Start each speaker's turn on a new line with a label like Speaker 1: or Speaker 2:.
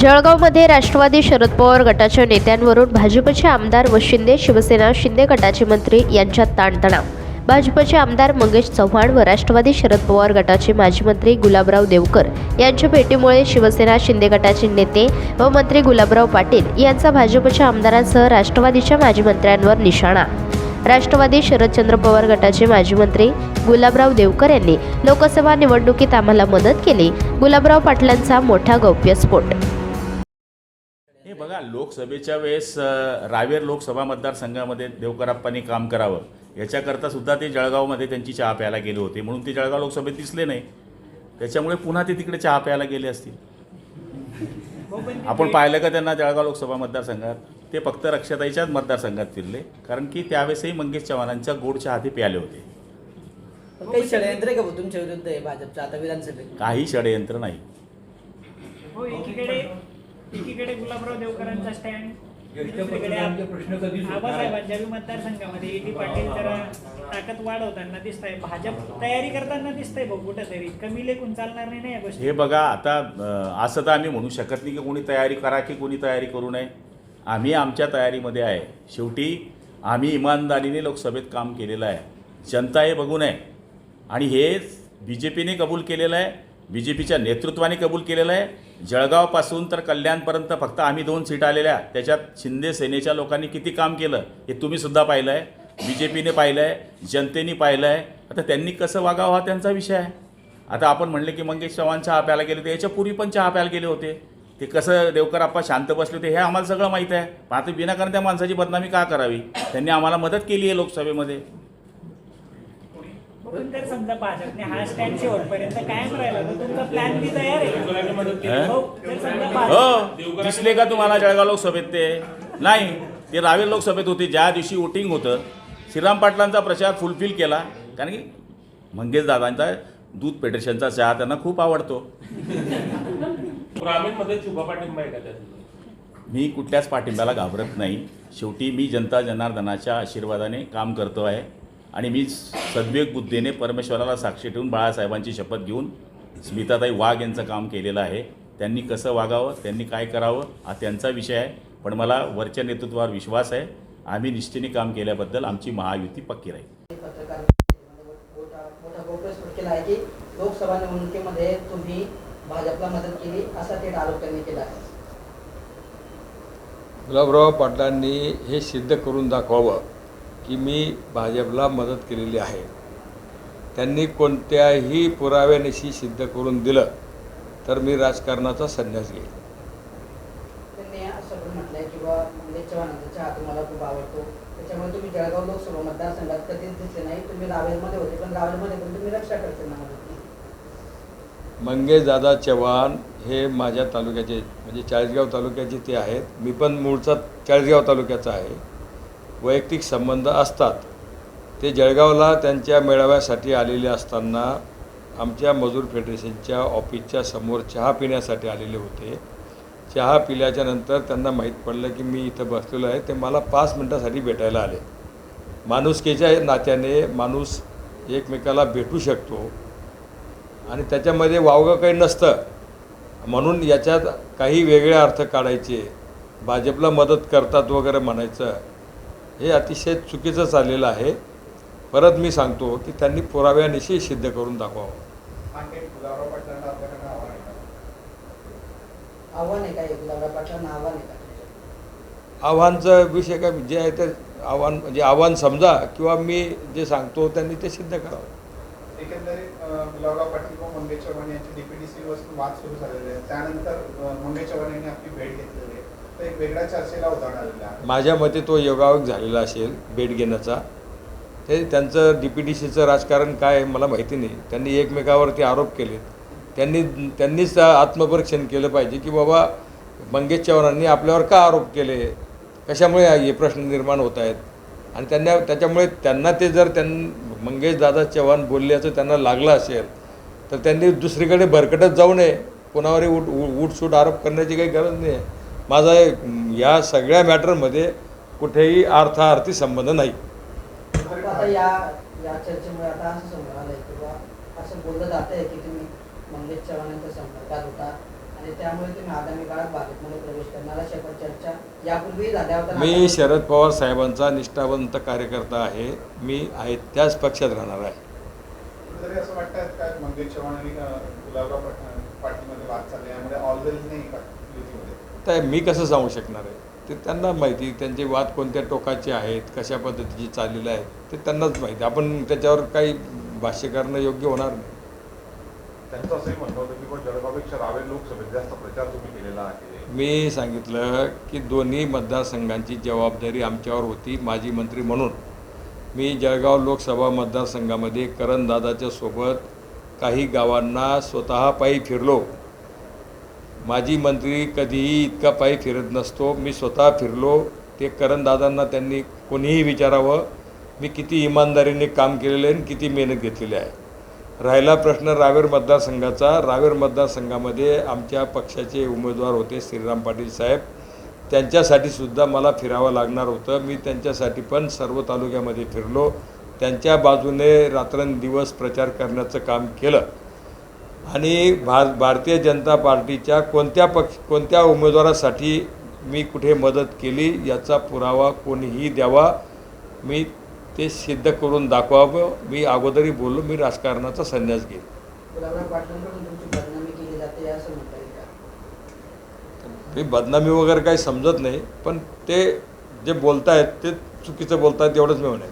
Speaker 1: जळगावमध्ये राष्ट्रवादी शरद पवार गटाच्या नेत्यांवरून भाजपचे आमदार व शिंदे शिवसेना शिंदे गटाचे मंत्री यांच्यात ताणतणाव. भाजपचे आमदार मंगेश चव्हाण व राष्ट्रवादी शरद पवार गटाचे माजी मंत्री गुलाबराव देवकर यांच्या भेटीमुळे शिवसेना शिंदे गटाचे नेते व मंत्री गुलाबराव पाटील यांचा भाजपच्या आमदारांसह राष्ट्रवादीच्या माजी मंत्र्यांवर निशाणा. राष्ट्रवादी शरदचंद्र पवार गटाचे माजी मंत्री गुलाबराव देवकर यांनी लोकसभा निवडणुकीत आम्हाला मदत केली. गुलाबराव पाटलांचा मोठा गौप्यस्फोट
Speaker 2: बघा लोकसभेच्या वेळेस रावेर लोकसभा मतदारसंघामध्ये देवकराप्पांनी काम करावं. याच्याकरता सुद्धा ते जळगावमध्ये त्यांची चहा प्यायला गेले होते. म्हणून ते जळगाव लोकसभेत दिसले नाही. त्याच्यामुळे पुन्हा ते तिकडे चहा प्यायला गेले असतील. आपण पाहिलं का त्यांना जळगाव लोकसभा मतदारसंघात? ते फक्त रक्षाताईच्याच मतदारसंघात फिरले. कारण की त्यावेळेसही मंगेश चव्हाणांच्या गोड चहा ते प्याले होते.
Speaker 3: काही षडयंत्र आहे का तुमच्या विरुद्ध आहे भाजपचं? आता विधानसभेत.
Speaker 2: काही षडयंत्र नाही.
Speaker 4: हो एकीकडे गुलाबराव देवकरांचा स्टँड दुसरीकडे
Speaker 5: आमचे प्रश्न कधी सुटणार?
Speaker 4: आबासाहेबांच्या बी मतदारसंघामध्ये ए टी पाटील जरा ताकद वाढवताना दिसत आहे भाजप तयारी करताना दिसतंय कुठंतरी. कमी लेखून चालणार नाही ना या गोष्टी.
Speaker 2: हे बघा आता अ, असं तर आम्ही म्हणू शकत नाही की कोणी तयारी करा की कोणी तयारी करू नये. आम्ही आमच्या तयारीमध्ये आहे. शेवटी आम्ही इमानदारीने लोकसभेत काम केलेलं आहे. जनता हे बघू नये. आणि हे बी जे पीने कबूल केलेलं आहे. बी जे पीच्या नेतृत्वाने कबूल केलेलं आहे. जळगावपासून तर कल्याणपर्यंत फक्त आम्ही दोन सीट आलेल्या त्याच्यात शिंदे सेनेच्या लोकांनी किती काम केलं हे तुम्हीसुद्धा पाहिलं आहे बी जे पीने पाहिलं आहे जनतेने पाहिलं आहे आता त्यांनी कसं वागावं हा त्यांचा विषय आहे. आता आपण म्हणले की मंगेश चव्हाण चहा प्यायला गेले होते याच्यापूर्वी पण चहा प्यायला गेले होते. ते कसं देवकर आप्पा शांत बसले होते हे आम्हाला सगळं माहीत आहे. पण आता विनाकारण त्या माणसाची बदनामी का करावी? त्यांनी आम्हाला मदत केली आहे लोकसभेमध्ये.
Speaker 4: समजा भाजपने हा स्टँड शेवटपर्यंत कायम राहिला तर तुमचा प्लॅन बी तयार आहे.
Speaker 2: हे?
Speaker 4: हो, जर समजा भाजप
Speaker 2: हो दिसले का तुम्हाला जळगाव लोकसभेत ते? नाही ते रावेर लोकसभेत होते ज्या दिवशी वोटिंग होतं श्रीराम पाटलांचा प्रचार फुलफिल केला. कारण की मंगेश दादांचा दूध पेट्रेशनचा चहा त्यांना खूप आवडतो.
Speaker 5: ग्रामीणमध्ये शुभा पाठिंबा आहे का त्यात?
Speaker 2: मी कुठल्याच पाठिंब्याला घाबरत नाही. शेवटी मी जनता जनार्दनाच्या आशीर्वादाने काम करतो आहे. आणि मी सद्विवेक बुद्धीने परमेश्वराला साक्षी ठेवून बाळासाहेबांची शपथ घेऊन स्मिताताई वाघ यांचं काम केलेलं आहे. त्यांनी कसं वागावं त्यांनी काय करावं हा त्यांचा विषय आहे. पण मला वरच्या नेतृत्वावर विश्वास आहे. आम्ही निष्ठेने काम केल्याबद्दल आमची महायुती पक्की राहील.
Speaker 3: लोकसभा निवडणुकीमध्ये तुम्ही भाजपला मदत केली असा थेट आरोप त्यांनी केला आहे.
Speaker 6: गुलाबराव पाटलांनी हे सिद्ध करून दाखवावं. की मी भाजपला मदत केलेली आहे. त्यांनी कोणत्याही पुराव्यानिशी सिद्ध करून दिलं तर मी राजकारणाचा संन्यास
Speaker 3: केली.
Speaker 6: मंगेश दादा चव्हाण हे माझ्या तालुक्याचे म्हणजे चाळीसगाव तालुक्याचे ते आहेत. मी पण मूळचा चाळीसगाव तालुक्याचा आहे. वैयक्तिक संबंध असतात. ते जळगावला त्यांच्या मेळाव्यासाठी आलेले असताना आमच्या मजूर फेडरेशनच्या ऑफिसच्या समोर चहा पिण्यासाठी आलेले होते. चहा पिल्याच्या नंतर त्यांना माहीत पडलं की मी इथं बसलेलो आहे. ते मला पाच मिनटासाठी भेटायला आले. माणुसकीच्या नात्याने माणूस एकमेकाला भेटू शकतो आणि त्याच्यामध्ये वावगं काही नसतं. म्हणून याच्यात काही वेगळे अर्थ काढायचे. भाजपला मदत करतात वगैरे म्हणायचं. हे अतिशय चुकीचं चाललेलं आहे. परत मी सांगतो की त्यांनी पुराव्यानिशी सिद्ध करून दाखवावं. आव्हानचा विषय काय? जे आहे ते आव्हान म्हणजे आव्हान समजा किंवा मी जे सांगतो त्यांनी ते सिद्ध करावं.
Speaker 7: एकंदरीत गुलाबराव पाटील व मंगेश चव्हाण यांची डीपीडीसी वाद सुरू झालेले आहे त्यानंतर मंगेश चव्हाण यांनी आपली भेट घेतलेली आहे. एक वेगळ्या चर्चेला उदाहरण
Speaker 6: माझ्या मते तो योगायोग झालेला असेल भेट घेण्याचा. ते त्यांचं डी पी डी सीचं राजकारण काय आहे मला माहिती नाही. त्यांनी एकमेकावरती आरोप केले त्यांनी त्यांनीच आत्मपरीक्षण केलं पाहिजे की बाबा मंगेश चव्हाणांनी आपल्यावर का आरोप केले? कशामुळे हे प्रश्न निर्माण होत आहेत? आणि त्यांना त्याच्यामुळे त्यांना ते जर त्यां मंगेश दादा चव्हाण बोलल्याचं त्यांना लागलं असेल तर त्यांनी दुसरीकडे भरकटत जाऊ नये. कोणावरही उठ उठसूट आरोप करण्याची काही गरज नाही आहे. माझा या सगळ्या मॅटरमध्ये कुठेही अर्थार्थी संबंध नाही.
Speaker 3: आता या या चर्चेमुळे आता असं समोर आलंय की बा असं बोललं जात आहे की तुम्ही मंगेश चव्हाणांच्या संपर्कात होता आणि ते त्यामुळे तुम्ही आगामी काळात भाजपमध्ये प्रवेश करणार अशा पण चर्चा यापूर्वी झाल्या होत्या.
Speaker 6: मी शरद पवार साहेबांचा निष्ठावंत कार्यकर्ता आहे. मी आहे त्याच पक्षात राहणार आहे.
Speaker 7: मंगेश चव्हाण आणि गुलाबराव वाद चालले ऑलवेज नाही
Speaker 6: तर मी कसं सांगू शकणार आहे? ते त्यांना माहिती त्यांचे वाद कोणत्या टोकाचे आहेत कशा पद्धतीचे चाललेले आहेत ते त्यांनाच माहिती. आपण त्याच्यावर काही भाष्य करणं योग्य होणार नाही.
Speaker 8: त्यांचं असंही म्हणणं होतं की पण जळगावपेक्षा रावेर लोकसभेत जास्त प्रचार तुम्ही केलेला आहे.
Speaker 6: मी सांगितलं की दोन्ही मतदारसंघांची जबाबदारी आमच्यावर होती माजी मंत्री म्हणून. मी जळगाव लोकसभा मतदारसंघामध्ये करणदादाच्या सोबत काही गावांना स्वतः पायी फिरलो. माजी मंत्री कधीही इतका पायी फिरत नसतो. मी स्वतः फिरलो. ते करणदादांना त्यांनी कोणीही विचारावं. मी किती इमानदारीने काम केलेलं आहे आणि किती मेहनत घेतलेली आहे. राहिला प्रश्न रावेर मतदारसंघाचा. रावेर मतदारसंघामध्ये आमच्या पक्षाचे उमेदवार होते श्रीराम पाटील साहेब. त्यांच्यासाठी सुद्धा मला फिरावं लागणार होतं. मी त्यांच्यासाठी पण सर्व तालुक्यामध्ये फिरलो. त्यांच्या बाजूने रात्रंदिवस प्रचार करण्याचं काम केलं. आणि भा भारतीय जनता पार्टीच्या कोणत्या पक्ष कोणत्या उमेदवारासाठी मी कुठे मदत केली याचा पुरावा कोणीही द्यावा. मी ते सिद्ध करून दाखवावं. मी अगोदरही बोललो मी राजकारणाचा संन्यास घेईन. मी बदनामी वगैरे काही समजत नाही पण ते जे बोलतायत ते चुकीचं बोलतायत एवढंच मी म्हणेन.